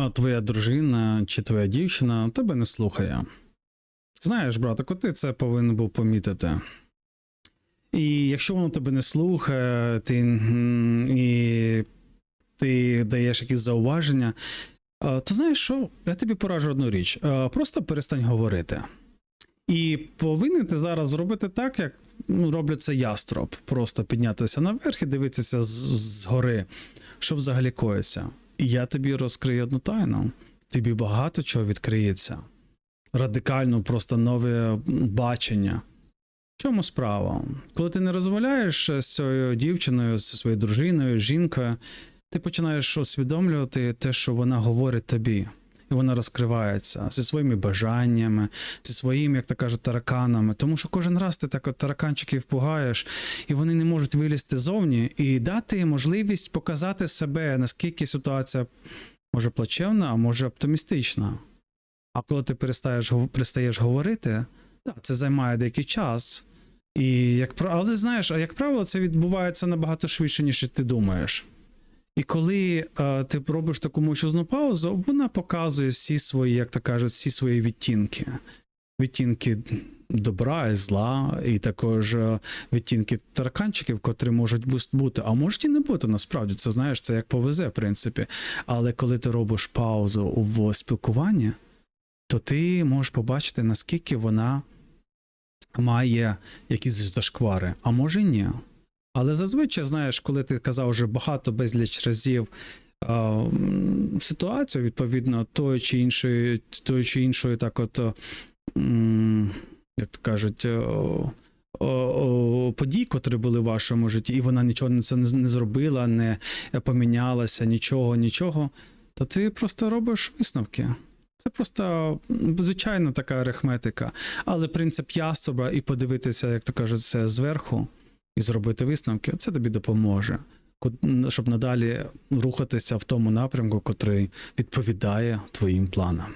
а твоя дружина чи твоя дівчина тебе не слухає. Знаєш, братику, ти це повинен був помітити. І якщо воно тебе не слухає, ти, і ти даєш якісь зауваження, то знаєш що? Я тобі пораджу одну річ: просто перестань говорити. І повинен ти зараз зробити так, як ну, роблять це ястроб. Просто піднятися наверх і дивитися з- згори, що взагалі коїться. Я тобі розкрию одну тайну. Тобі багато чого відкриється. Радикально, просто нове бачення. В чому справа? Коли ти не розмовляєш з цією дівчиною, зі своєю дружиною, жінкою, ти починаєш усвідомлювати те, що вона говорить тобі. І вона розкривається зі своїми бажаннями, зі своїми, як то кажуть, тараканами. Тому що кожен раз ти так от тараканчиків пугаєш, і вони не можуть вилізти зовні і дати можливість показати себе, наскільки ситуація може плачевна, а може оптимістична. А коли ти перестаєш, перестаєш говорити, так, це займає деякий час. І як але знаєш, а як правило, це відбувається набагато швидше, ніж ти думаєш. І коли е, ти робиш таку мовчазну паузу, вона показує всі свої, як то кажуть, всі свої відтінки. Відтінки добра і зла, і також е, відтінки тараканчиків, котрі можуть бути, а можуть і не бути насправді. Це знаєш, це як повезе, в принципі. Але коли ти робиш паузу в спілкуванні, то ти можеш побачити, наскільки вона має якісь зашквари, а може ні. Але зазвичай, знаєш, коли ти казав вже багато безліч разів е, ситуацію, відповідно, тої чи іншої, тої чи іншої, так от, як то кажуть, о, подій, котрі були в вашому житті, і вона нічого не, це не, зробила, не помінялася, нічого, нічого, то ти просто робиш висновки. Це просто звичайна така арифметика. Але принцип яструба і подивитися, як то кажуть, це зверху і зробити висновки, це тобі допоможе, щоб надалі рухатися в тому напрямку, котрий відповідає твоїм планам.